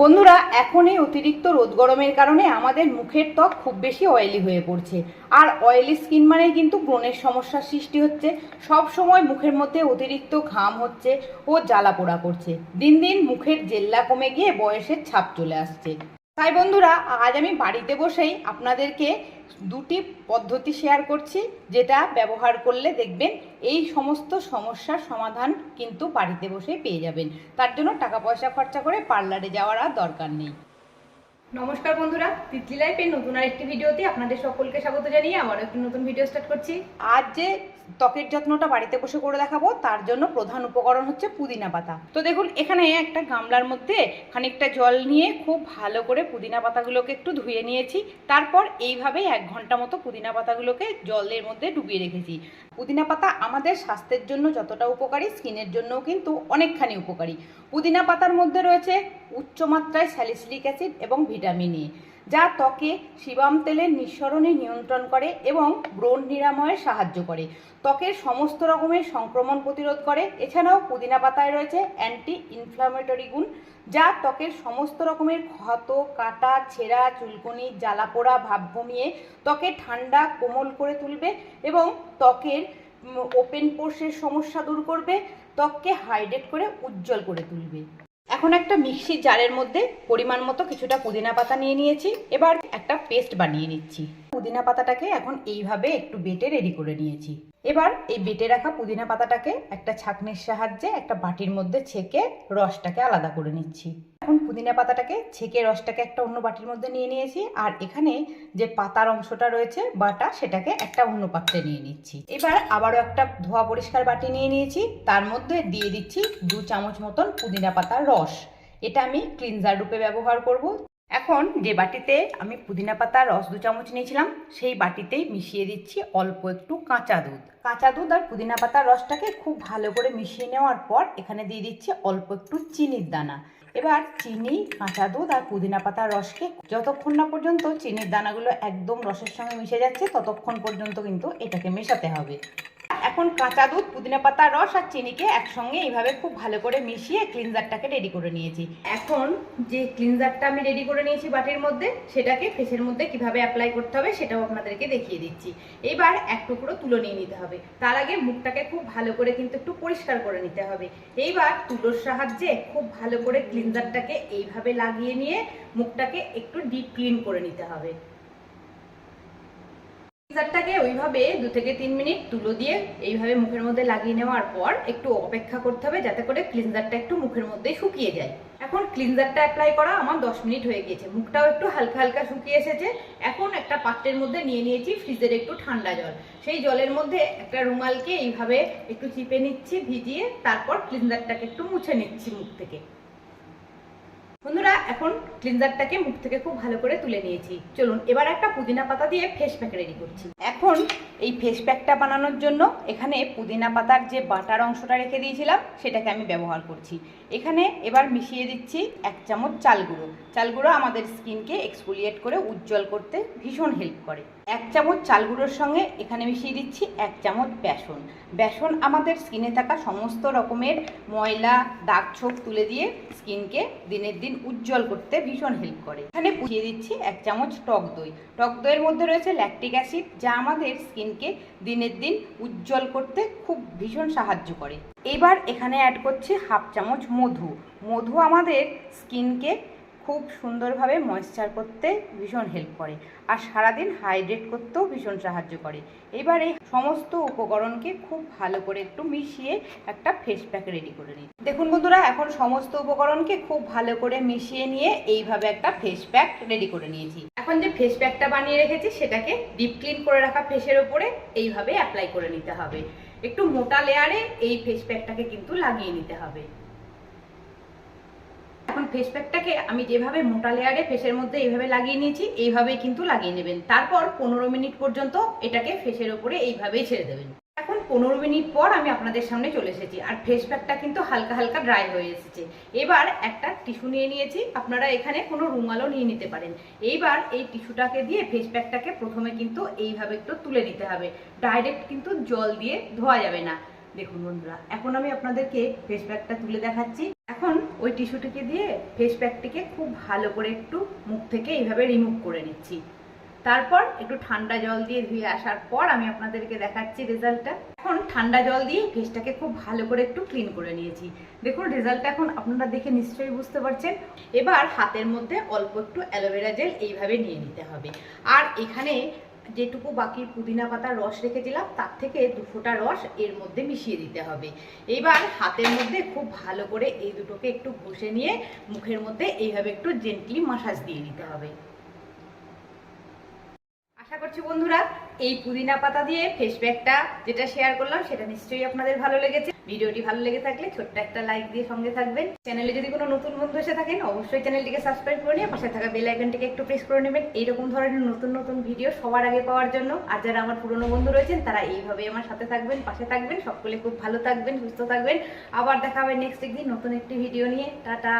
বন্ধুরা এখন এই অতিরিক্ত রোদ গরমের কারণে আমাদের মুখের ত্বক খুব বেশি অয়েলি হয়ে পড়ছে। আর অয়েলি স্কিন মানে কিন্তু ব্রণের সমস্যার সৃষ্টি হচ্ছে। সব সময় মুখের মধ্যে অতিরিক্ত ঘাম হচ্ছে ও জ্বালা পোড়া করছে। দিন দিন মুখের জেল্লা কমে গিয়ে বয়সের ছাপ চলে আসছে। তাই বন্ধুরা, আজ আমি বাড়িতে বসেই আপনাদেরকে দুটি পদ্ধতি শেয়ার করছি, যেটা ব্যবহার করলে দেখবেন এই সমস্ত সমস্যার সমাধান কিন্তু বাড়িতে বসেই পেয়ে যাবেন। তার জন্য টাকা পয়সা খরচা করে পার্লারে যাওয়ার আর দরকার নেই। নমস্কার বন্ধুরা, তিতলি লাইফের নতুন আর আরেকটি ভিডিওতে আপনাদের সকলকে স্বাগত জানিয়ে আবার একটি নতুন ভিডিও স্টার্ট করছি। আজ যে ত্বকের যত্নটা বাড়িতে বসে করে দেখাবো, তার জন্য প্রধান উপকরণ হচ্ছে পুদিনা পাতা। তো দেখুন, এখানে একটা গামলার মধ্যে খানিকটা জল নিয়ে খুব ভালো করে পুদিনা পাতাগুলোকে একটু ধুয়ে নিয়েছি। তারপর এইভাবে এক ঘণ্টা মতো পুদিনা পাতাগুলোকে জলের মধ্যে ডুবিয়ে রেখেছি। পুদিনা পাতা আমাদের স্বাস্থ্যের জন্য যতটা উপকারী, স্কিনের জন্যও কিন্তু অনেকখানি উপকারী। পুদিনা পাতার মধ্যে রয়েছে উচ্চমাত্রায় স্যালিসিলিক অ্যাসিড এবং ভিটামিন এ যা ত্বকে শিবাম তেলের নিঃসরণে নিয়ন্ত্রণ করে এবং ব্রণ নিরাময়ে সাহায্য করে। ত্বকের সমস্ত রকমের সংক্রমণ প্রতিরোধ করে। এছাড়াও পুদিনা পাতায় রয়েছে অ্যান্টি ইনফ্লামেটরি গুণ, যা ত্বকের সমস্ত রকমের ক্ষত, কাটা, ছেঁড়া, চুলকনি জ্বালা পোড়া ভাব কমিয়ে ত্বকে ঠান্ডা, কোমল করে তুলবে এবং ত্বকের ওপেন পোর্সের সমস্যা দূর করবে। ত্বককে হাইড্রেট করে উজ্জ্বল করে তুলবে। এখন একটা মিক্সির জারের মধ্যে পরিমাণ মতো কিছুটা পুদিনা পাতা নিয়ে নিয়েছি। এবার একটা পেস্ট বানিয়ে নিচ্ছি। পুদিনা পাতাটাকে এখন এইভাবে একটু বেটে রেডি করে নিয়েছি। এবার এই বেটে রাখা পুদিনা পাতাটাকে একটা ছাঁকনির সাহায্যে একটা বাটির মধ্যে ছেঁকে রসটাকে আলাদা করে নিচ্ছি। এখন পুদিনা পাতাটাকে ছেঁকে রসটাকে একটা অন্য বাটির মধ্যে নিয়ে নিয়েছি আর এখানে যে পাতার অংশটা রয়েছে বাটা, সেটাকে একটা অন্য পাত্রে নিয়ে নিচ্ছি। এবার আবারও একটা ধোয়া পরিষ্কার বাটি নিয়ে নিয়েছি, তার মধ্যে দিয়ে দিচ্ছি দু চামচ মতন পুদিনা পাতার রস। এটা আমি ক্লিনজার রূপে ব্যবহার করব। এখন যে বাটিতে আমি পুদিনা পাতার রস দু চামচ নিয়েছিলাম, সেই বাটিতেই মিশিয়ে দিচ্ছি অল্প একটু কাঁচা দুধ। কাঁচা দুধ আর পুদিনা পাতার রসটাকে খুব ভালো করে মিশিয়ে নেওয়ার পর এখানে দিয়ে দিচ্ছি অল্প একটু চিনির দানা। এবার চিনি, কাঁচা দুধ আর পুদিনা পাতার রসকে যতক্ষণ না পর্যন্ত চিনির দানাগুলো একদম রসের সঙ্গে মিশে যাচ্ছে, ততক্ষণ পর্যন্ত কিন্তু এটাকে মেশাতে হবে। এখন কাঁচা দুধ, পুদিনা পাতার রস আর চিনিকে একসঙ্গে এইভাবে খুব ভালো করে মিশিয়ে ক্লিনজারটাকে রেডি করে নিয়েছি। এখন যে ক্লিনজারটা আমি রেডি করে নিয়েছি বাটির মধ্যে, সেটাকে ফেসের মধ্যে কীভাবে অ্যাপ্লাই করতে হবে সেটাও আপনাদেরকে দেখিয়ে দিচ্ছি। এবার এক টুকরো তুলো নিয়ে নিতে হবে। তার আগে মুখটাকে খুব ভালো করে কিন্তু একটু পরিষ্কার করে নিতে হবে। এইবার তুলোর সাহায্যে খুব ভালো করে ক্লিনজারটাকে এইভাবে লাগিয়ে নিয়ে মুখটাকে একটু ডিপ ক্লিন করে নিতে হবে। ক্লিনজারটাকে ওইভাবে দু থেকে তিন মিনিট তুলো দিয়ে এইভাবে মুখের মধ্যে লাগিয়ে নেওয়ার পর একটু অপেক্ষা করতে হবে যাতে করে ক্লিনজারটা একটু মুখের মধ্যে শুকিয়ে যায়। এখন ক্লিনজারটা অ্যাপ্লাই করা আমার দশ মিনিট হয়ে গিয়েছে। মুখটাও একটু হালকা হালকা শুকিয়ে এসেছে। এখন একটা পাত্রের মধ্যে নিয়ে নিয়েছি ফ্রিজের একটু ঠান্ডা জল। সেই জলের মধ্যে একটা রুমালকে এইভাবে একটু চিপে নিচ্ছি, ভিজিয়ে তারপর ক্লিনজারটাকে একটু মুছে নিচ্ছি মুখ থেকে। বন্ধুরা, এখন ক্লিনজারটাকে মুখ থেকে খুব ভালো করে তুলে নিয়েছি। চলুন, এবার একটা পুদিনা পাতা দিয়ে ফেস প্যাক রেডি করছি। এখন এই ফেস প্যাকটা বানানোর জন্য এখানে পুদিনা পাতার যে বাটার অংশটা রেখে দিয়েছিলাম, সেটাকে আমি ব্যবহার করছি। এখানে এবার মিশিয়ে দিচ্ছি এক চামচ চাল গুঁড়ো। চাল গুঁড়ো আমাদের স্কিনকে এক্সফোলিয়েট করে উজ্জ্বল করতে ভীষণ হেল্প করে। এক চামচ চাল গুঁড়োর সঙ্গে এখানে মিশিয়ে দিচ্ছি এক চামচ বেসন। বেসন আমাদের স্কিনে থাকা সমস্ত রকমের ময়লা, দাগ ছোপ তুলে দিয়ে স্কিনকে দিনের দিন উজ্জ্বল করতে ভীষণ হেল্প করে। এখানে পুষিয়ে দিচ্ছি এক চামচ টক দই। টক দইয়ের মধ্যে রয়েছে ল্যাকটিক অ্যাসিড যা আমাদের স্কিনকে দিনের দিন উজ্জ্বল করতে খুব ভীষণ সাহায্য করে। এবার এখানে অ্যাড করছি হাফ চামচ মধু। মধু আমাদের স্কিনকে খুব সুন্দরভাবে ময়েশ্চার করতে ভীষণ হেল্প করে আর সারাদিন হাইড্রেট করতেও ভীষণ সাহায্য করে। এবার এই সমস্ত উপকরণকে খুব ভালো করে একটু মিশিয়ে একটা ফেস প্যাক রেডি করে নিই। দেখুন বন্ধুরা, এখন সমস্ত উপকরণকে খুব ভালো করে মিশিয়ে নিয়ে এইভাবে একটা ফেস প্যাক রেডি করে নিয়েছি। এখন যে ফেস প্যাকটা বানিয়ে রেখেছি, সেটাকে ডিপ ক্লিন করে রাখা ফেসের ওপরে এইভাবে অ্যাপ্লাই করে নিতে হবে। একটু মোটা লেয়ারে এই ফেস প্যাকটাকে কিন্তু লাগিয়ে নিতে হবে। এখন ফেস প্যাকটাকে আমি যেভাবে মোটা লেয়ারে ফেসের মধ্যে এইভাবে লাগিয়ে নিয়েছি, এইভাবেই কিন্তু লাগিয়ে নেবেন। তারপর পনেরো মিনিট পর্যন্ত এটাকে ফেসের ওপরে এইভাবেই ছেড়ে দেবেন। এখন পনেরো মিনিট পর আমি আপনাদের সামনে চলে এসেছি আর ফেস প্যাকটা কিন্তু হালকা হালকা ড্রাই হয়ে এসেছে। এবার একটা টিস্যু নিয়ে নিয়েছি, আপনারা এখানে কোনো রুমালও নিয়ে নিতে পারেন। এইবার এই টিস্যুটাকে দিয়ে ফেস প্যাকটাকে প্রথমে কিন্তু এইভাবে একটু তুলে নিতে হবে। ডাইরেক্ট কিন্তু জল দিয়ে ধোয়া যাবে না। দেখুন বন্ধুরা, এখন আমি আপনাদেরকে ফেস প্যাকটা তুলে দেখাচ্ছি। এখন ওই টিস্যুটিকে দিয়ে ফেস প্যাকটিকে খুব ভালো করে একটু মুখ থেকে এইভাবে রিমুভ করে নিচ্ছি। তারপর একটু ঠান্ডা জল দিয়ে ধুয়ে আসার পর আমি আপনাদেরকে দেখাচ্ছি রেজাল্টটা এখন ঠান্ডা জল দিয়ে ফেসটাকে খুব ভালো করে একটু ক্লিন করে নিয়েছি। দেখুন রেজাল্টটা এখন আপনারা দেখে নিশ্চয়ই বুঝতে পারছেন। এবার হাতের মধ্যে অল্প একটু অ্যালোভেরা জেল এইভাবে নিয়ে নিতে হবে। আর এখানে যেটুকু বাকি পুদিনা পাতার রস রেখেছিলাম, তার থেকে দু ফোঁটা রস এর মধ্যে মিশিয়ে দিতে হবে। এবার হাতের মধ্যে খুব ভালো করে এই দুটোকে একটু ঘষে নিয়ে মুখের মধ্যে এইভাবে একটু জেন্টলি মাসাজ দিয়ে নিতে হবে। আশা করছি বন্ধুরা, এই পুদিনা পাতা দিয়ে ফেস প্যাকটা যেটা শেয়ার করলাম, সেটা নিশ্চয়ই আপনাদের ভালো লেগেছে। ভিডিওটি ভালো লেগে থাকলে ছোট্ট একটা লাইক দিয়ে সঙ্গে থাকবেন। চ্যানেলে যদি কোনো নতুন বন্ধু এসে থাকেন, অবশ্যই চ্যানেলটিকে সাবস্ক্রাইব করে নিয়ে পাশে থাকা বেল আইকনটিকে একটু প্রেস করে নেবেন। এইরকম ধরনের নতুন নতুন ভিডিও সবার আগে পাওয়ার জন্য। আর যারা আমার পুরনো বন্ধু রয়েছেন, তারা এইভাবে আমার সাথে থাকবেন, পাশে থাকবেন। সকলে খুব ভালো থাকবেন, সুস্থ থাকবেন। আবার দেখা হবে নেক্সট একদিন নতুন একটি ভিডিও নিয়ে। টাটা!